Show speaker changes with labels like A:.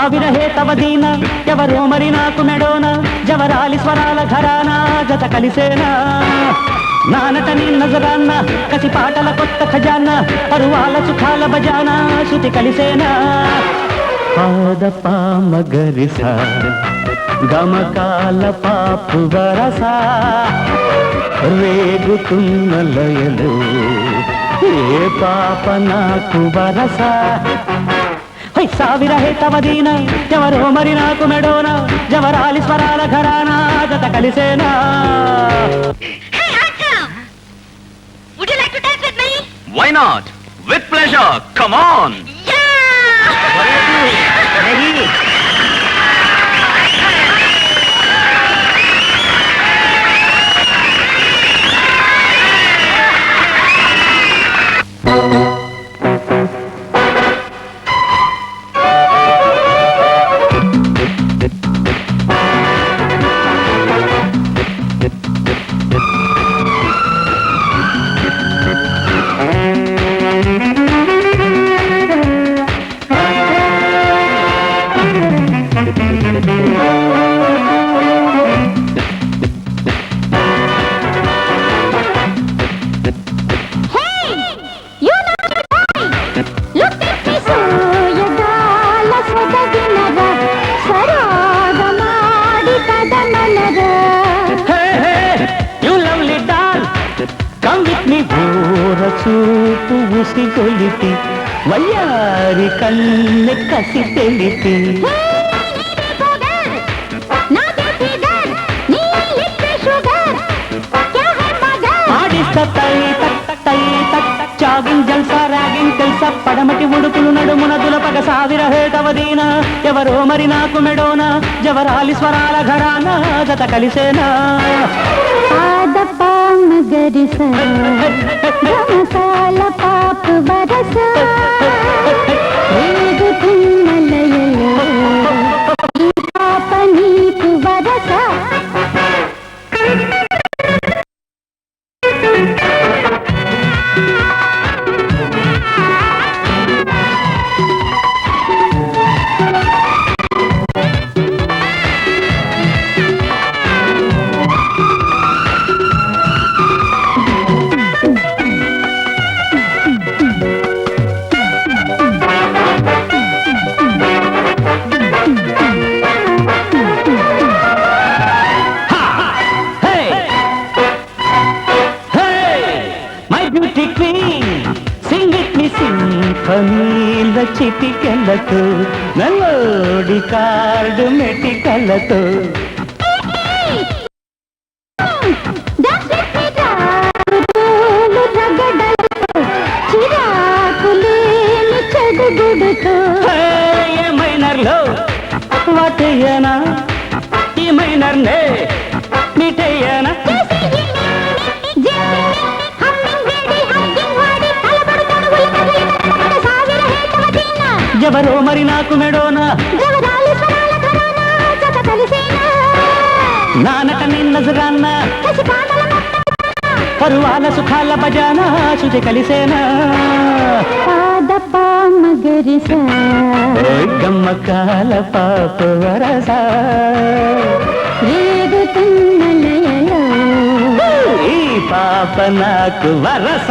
A: ఆవిరహే తవ దీన. ఎవరో మరి నాకు మెడోన. జవరాలి స్వరాల ఘరానా. జత కలిసేనా. నానటని నజరాన్న. కసి పాటల కొత్త ఖజాన పరువాల సుఖాల బజానా శృతి కలిసేనా. పాద పామగరి గమకాల పాపు వరస. రేగుతున్న లయలు. ఏ పాప నాకు వరస. ಸಾವಿರ హే తవదీన ఎవరో మరి నాకు మెడోన జవరాలి స్వరాల ఘరానా జత కలిసేనా
B: Hey, Uncle! Would you like to dance with me?
C: Why not with pleasure come on
B: Yeah!
A: చూపు ఉసి కొలిపి వయ్యారి కన్నె కసి తెలిపి. చాగింగ్ జల్సా రాగింగ్ తెలుసా పడమటి ఉడుకులు నడుమున దులపగ సావిర హేటవదీన. ఎవరో మరి నాకు మెడోనా జవరాలి స్వరాల ఘరానా జత కలిసేనా.
D: పాద పామగరిస గమకాల పాపు
A: My beauty queen! Sing with me సింఫనీల చిటికెలతో నల్లోడి కార్డు మెటికలతో ఏ మైనర్లో? వాటయ్యనా ఈ మైనర్నే మీటయ్యనా మరి నాకు మెడోనా? నానట నిన్నజరాన్న పరువాల సుఖాల బజానా శుచి కలిసేనా. ఓయ్ గమ్మకాల పాప వరస. ఈ పాప నాకు వరస.